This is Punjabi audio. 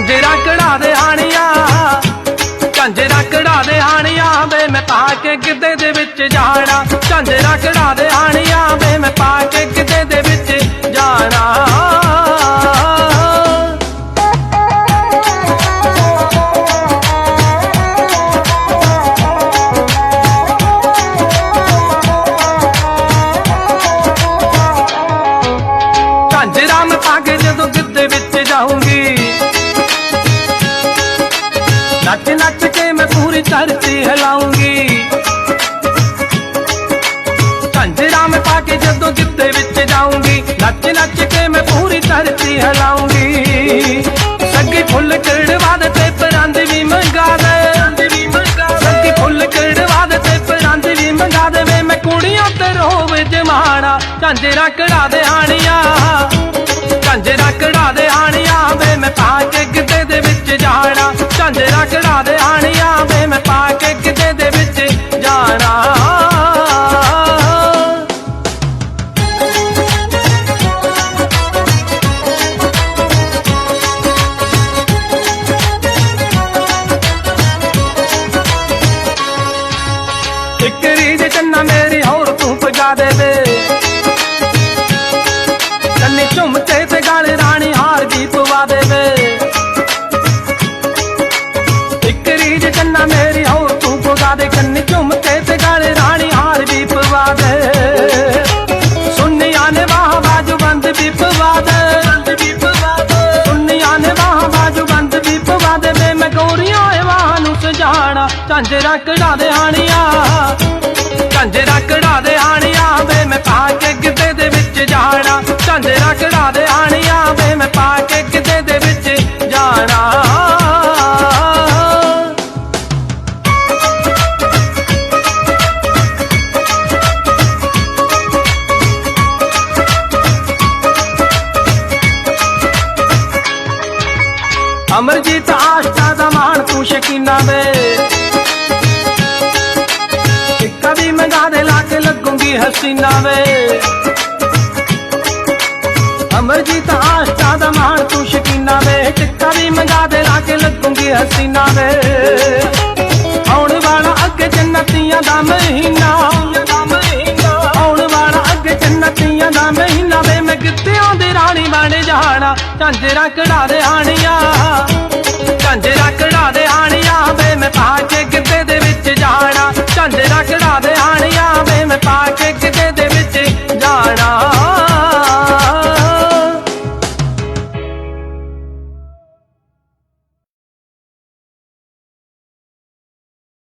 ਕੰਜਰਾ ਕਢਾ ਦੇ ਹਾਣੀਆਂ ਕੰਜਰਾ ਕਢਾ ਦੇ ਹਾਣੀਆਂ ਵੇ ਮੈਂ ਪਾ ਕੇ ਕਿਤੇ ਦੇ ਵਿੱਚ ਜਾਣਾ। ਕੰਜਰਾ ਕਢਾ ਦੇ ਹਾਣੀਆਂ ਵੇ ਮੈਂ ਪਾ ਕੇ ਕਿਤੇ ਦੇ ਵਿੱਚ ਨੱਚ ਨੱਚ ਕੇ ਮੈਂ ਪੂਰੀ ਧਰਤੀ ਹਿਲਾਉਂਗੀ। ਝਾਂਜਰਾ ਮੈਂ ਪਾ ਕੇ ਜਦੋਂ ਗਿੱਧੇ ਵਿੱਚ ਜਾਊਂਗੀ। ਨੱਚ ਨੱਚ ਕੇ ਮੈਂ ਪੂਰੀ ਧਰਤੀ ਹਿਲਾਉਂਗੀ। ਸੱਗੀ ਫੁੱਲ ਕਿੜਵਾ ਦੇ ਤੇ ਪਰੰਦ ਵੀ ਮੰਗਾ ਦੇ। ਸੱਗੀ ਫੁੱਲ ਕਿੜਵਾ ਦੇ ਤੇ ਪਰੰਦ ਵੀ ਮੰਗਾ ਦੇ ਵੇ ਮੈਂ ਕੁੜੀਆਂ ਤੇ ਰੋਵੇ ਜਮਾਣਾ ਝਾਂਜਰਾ ਕਢਾ ਦੇ ਆਣੀਆਂ। ਤੂੰ ਪਗਾ ਦੇ ਵੇ ਤੇ ਗਾਲ ਰਾਣੀ ਹਾਰ ਦੀ ਪਵਾ ਦੇ ਇੱਕ ਰੀਜ ਚੰਨਾ ਮੇਰੀ ਹੋਰ ਤੂੰ ਪਗਾ ਦੇ। ਕੰਨੀ ਝੁਮਕੇ ਤੇ ਗਾਲ ਰਾਣੀ ਹਾਰ ਦੀ ਪਵਾ ਦੇ। ਸੁੰਨੀਆਂ ਨੇ ਬਾਹ ਬਾਜੂ ਬੰਦ ਵੀ ਪਵਾ ਦੇ। ਸੁੰਨੀਆਂ ਨੇ ਬਾਹ ਬਾਜੂ ਬੰਦ ਵੀ ਪਵਾ ਦੇ। ਮੈਂ ਗੋਰੀਆਂ ਵਾਹ ਨੂੰ ਸਜਾਣਾ, ਝਾਂਜਰਾ ਕਢਾ ਦੇ ਆਣੀਆਂ ਝਾਂਜਰਾ ਕਢਾ ਦੇ ਆਣੀਆਂ ਵੇ, ਮੈਂ ਪਾ ਕੇ ਗਿੱਧੇ ਦੇ ਵਿੱਚ ਜਾਣਾ। ਝਾਂਜਰਾ ਕਢਾ ਦੇ ਆਣੀਆਂ ਵੇ, ਮੈਂ ਪਾ ਕੇ ਗਿੱਧੇ ਦੇ ਵਿੱਚ ਜਾਣਾ। ਅਮਰਜੀਤ ਆਸ਼ਕਾ ਦਾ ਮਾਣ ਤੂੰ ਸ਼ਕੀਨਾ ਦੇ ਕੇ ਲੱਗੂਗੀ ਹਸੀਨਾ ਵੇ ਅਮਰਜੀਤ ਆਸ਼ਕਾ ਦਾ ਮਾਣ ਤੂੰ ਸ਼ਕੀਨਾ ਵੇ। ਟਿੱਕਾ ਵੀ ਮੰਗਾ ਦੇ, ਲਾ ਕੇ ਲੱਗੂਗੀ ਹਸੀਨਾ ਵੇ ਆਉਣ ਵਾਲਾ ਅੱਗੇ ਜੰਨਤੀਆਂ ਦਾ ਮਹੀਨਾ। ਆਉਣ ਵਾਲਾ ਅੱਗੇ ਜੰਨਤੀਆਂ ਦਾ ਮਹੀਨਾ ਵੇ। ਮੈਂ ਕਿੱਥੇ ਆਉਂਦੀ ਰਾਣੀ ਬਣ ਜਾਣਾ, ਝਾਂਜਰਾ ਕਢਾ ਦੇ ਆਣੀਆਂ।